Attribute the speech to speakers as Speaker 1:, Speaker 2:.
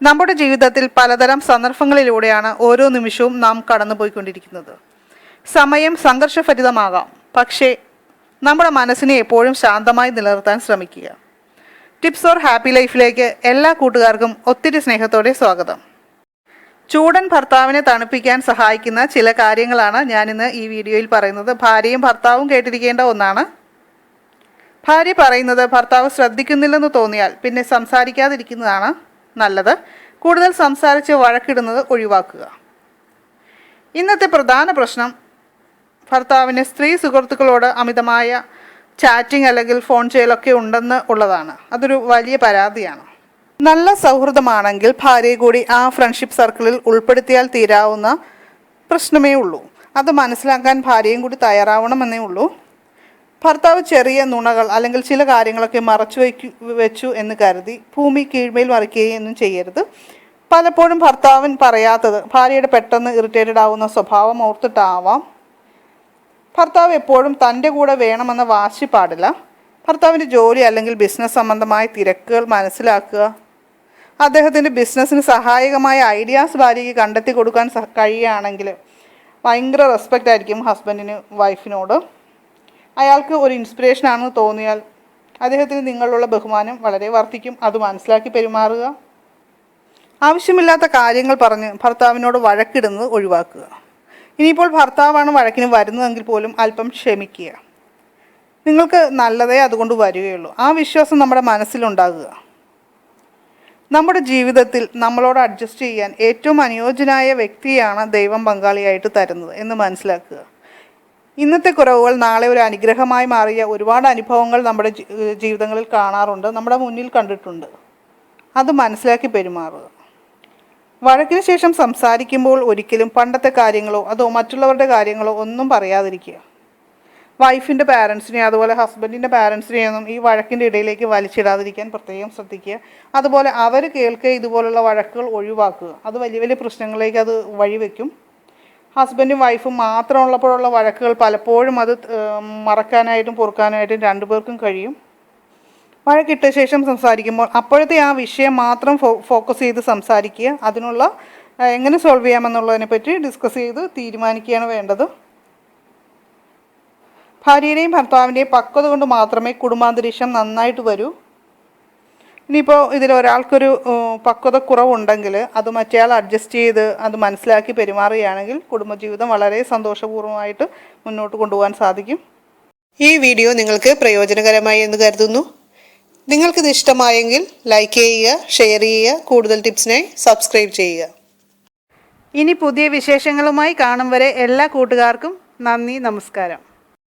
Speaker 1: നമ്മുടെ ജീവിതത്തിൽ പലതരം സന്ദർഭങ്ങളിലൂടെയാണ് ഓരോ നിമിഷവും നാം കടന്നുപോയിക്കൊണ്ടിരിക്കുന്നത്. സമയം സംഘർഷഭരിതമാകാം. പക്ഷേ നമ്മുടെ മനസ്സിനെ എപ്പോഴും ശാന്തമായി നിലനിർത്താൻ ശ്രമിക്കുക. ടിപ്സ് ഓർ ഹാപ്പി ലൈഫിലേക്ക് എല്ലാ കൂട്ടുകാർക്കും ഒത്തിരി സ്നേഹത്തോടെ സ്വാഗതം. ചൂടൻ ഭർത്താവിനെ തണുപ്പിക്കാൻ സഹായിക്കുന്ന ചില കാര്യങ്ങളാണ് ഞാനിന്ന് ഈ വീഡിയോയിൽ പറയുന്നത്. ഭാര്യയും ഭർത്താവും കേട്ടിരിക്കേണ്ട ഒന്നാണ്. ഭാര്യ പറയുന്നത് ഭർത്താവ് ശ്രദ്ധിക്കുന്നില്ലെന്ന് തോന്നിയാൽ പിന്നെ സംസാരിക്കാതിരിക്കുന്നതാണ്. നല്ലത്. കൂടുതൽ സംസാരിച്ച് വഴക്കിടുന്നത് ഒഴിവാക്കുക. ഇന്നത്തെ പ്രധാന പ്രശ്നം ഭർത്താവിന് സ്ത്രീ സുഹൃത്തുക്കളോട് അമിതമായ ചാറ്റിംഗ് അല്ലെങ്കിൽ ഫോൺ ചെയ്യലൊക്കെ ഉണ്ടെന്ന് ഉള്ളതാണ്. അതൊരു വലിയ പരാതിയാണ്. നല്ല സൗഹൃദമാണെങ്കിൽ ഭാര്യയെ കൂടി ആ ഫ്രണ്ട്ഷിപ്പ് സർക്കിളിൽ ഉൾപ്പെടുത്തിയാൽ തീരാവുന്ന പ്രശ്നമേ ഉള്ളൂ. അത് മനസ്സിലാക്കാൻ ഭാര്യയും കൂടി തയ്യാറാവണമെന്നേ ഉള്ളൂ. ഭർത്താവ് ചെറിയ നുണകൾ അല്ലെങ്കിൽ ചില കാര്യങ്ങളൊക്കെ മറച്ചു വയ്ക്കു വെച്ചു എന്ന് കരുതി ഭൂമി കീഴ്മയിൽ മറിക്കുകയൊന്നും ചെയ്യരുത്. പലപ്പോഴും ഭർത്താവൻ പറയാത്തത് ഭാര്യയുടെ പെട്ടെന്ന് ഇറിറ്റേറ്റഡ് ആവുന്ന സ്വഭാവം ഓർത്തിട്ടാവാം. ഭർത്താവ് എപ്പോഴും തന്റെ കൂടെ വേണമെന്ന വാശി പാടില്ല. ഭർത്താവിന്റെ ജോലി അല്ലെങ്കിൽ ബിസിനസ് സംബന്ധമായ തിരക്കുകൾ മനസ്സിലാക്കുക. അദ്ദേഹത്തിന്റെ ബിസിനസ്സിന് സഹായകമായ ഐഡിയാസ് ഭാര്യയ്ക്ക് കണ്ടെത്തി കൊടുക്കാൻ കഴിയുകയാണെങ്കിൽ ഭയങ്കര റെസ്പെക്റ്റ് ആയിരിക്കും ഹസ്ബൻഡിന് വൈഫിനോട് അയാൾക്ക് ഒരു ഇൻസ്പിറേഷൻ ആണെന്ന് തോന്നിയാൽ അദ്ദേഹത്തിന് നിങ്ങളുള്ള ബഹുമാനം വളരെ വർദ്ധിക്കും. അത് മനസ്സിലാക്കി പെരുമാറുക. ആവശ്യമില്ലാത്ത കാര്യങ്ങൾ പറഞ്ഞ് ഭർത്താവിനോട് വഴക്കിടുന്നത് ഒഴിവാക്കുക. ഇനിയിപ്പോൾ ഭർത്താവാണ് വഴക്കിന് വരുന്നതെങ്കിൽ പോലും അല്പം ക്ഷമിക്കുക. നിങ്ങൾക്ക് നല്ലതേ അതുകൊണ്ട് വരികയുള്ളൂ. ആ വിശ്വാസം നമ്മുടെ മനസ്സിലുണ്ടാകുക. നമ്മുടെ ജീവിതത്തിൽ നമ്മളോട് അഡ്ജസ്റ്റ് ചെയ്യാൻ ഏറ്റവും അനുയോജ്യനായ വ്യക്തിയാണ് ദൈവം പങ്കാളിയായിട്ട് തരുന്നത് എന്ന് മനസ്സിലാക്കുക. ഇന്നത്തെ കുറവുകൾ നാളെ ഒരു അനുഗ്രഹമായി മാറിയ ഒരുപാട് അനുഭവങ്ങൾ നമ്മുടെ ജീവിതങ്ങളിൽ കാണാറുണ്ട് നമ്മുടെ മുന്നിൽ കണ്ടിട്ടുണ്ട്. അത് മനസ്സിലാക്കി പെരുമാറുക. വഴക്കിന് ശേഷം സംസാരിക്കുമ്പോൾ ഒരിക്കലും പണ്ടത്തെ കാര്യങ്ങളോ അതോ മറ്റുള്ളവരുടെ കാര്യങ്ങളോ ഒന്നും പറയാതിരിക്കുക. വൈഫിന്റെ പാരൻസിനെ അതുപോലെ ഹസ്ബൻഡിന്റെ പാരൻസിനെയൊന്നും ഈ വഴക്കിന്റെ ഇടയിലേക്ക് വലിച്ചിടാതിരിക്കാൻ പ്രത്യേകം ശ്രദ്ധിക്കുക. അതുപോലെ അവർ കേൾക്കുക ഇതുപോലുള്ള വഴക്കുകൾ ഒഴിവാക്കുക. അത് വലിയ വലിയ പ്രശ്നങ്ങളിലേക്ക് അത് വഴിവെക്കും. ഹസ്ബൻഡും വൈഫും മാത്രമുള്ളപ്പോഴുള്ള വഴക്കുകൾ പലപ്പോഴും അത് മറക്കാനായിട്ടും പൊറുക്കാനായിട്ടും രണ്ടുപേർക്കും കഴിയും. വഴക്കിട്ട ശേഷം സംസാരിക്കുമ്പോൾ അപ്പോഴത്തെ ആ വിഷയം മാത്രം ഫോക്കസ് ചെയ്ത് സംസാരിക്കുക. അതിനുള്ള എങ്ങനെ സോൾവ് ചെയ്യാമെന്നുള്ളതിനെ പറ്റി ഡിസ്കസ് ചെയ്ത് തീരുമാനിക്കുകയാണ് വേണ്ടത്. ഭാര്യയുടെയും ഭർത്താവിന്റെയും പക്വത കൊണ്ട് മാത്രമേ കുടുംബാന്തരീക്ഷം നന്നായിട്ട് വരൂ. ഇനിയിപ്പോൾ ഇതിൽ ഒരാൾക്കൊരു പക്വത കുറവുണ്ടെങ്കിൽ അത് മറ്റേയാൾ അഡ്ജസ്റ്റ് ചെയ്ത് അത് മനസ്സിലാക്കി പെരുമാറുകയാണെങ്കിൽ കുടുംബജീവിതം വളരെ സന്തോഷപൂർവമായിട്ട് മുന്നോട്ട് കൊണ്ടുപോകാൻ സാധിക്കും. ഈ വീഡിയോ നിങ്ങൾക്ക് പ്രയോജനകരമായി എന്ന് കരുതുന്നു. നിങ്ങൾക്കിത് ഇഷ്ടമായെങ്കിൽ ലൈക്ക് ചെയ്യുക ഷെയർ ചെയ്യുക കൂടുതൽ ടിപ്സിനായി സബ്സ്ക്രൈബ് ചെയ്യുക. ഇനി പുതിയ വിശേഷങ്ങളുമായി കാണും വരെ എല്ലാ കൂട്ടുകാർക്കും നന്ദി നമസ്കാരം.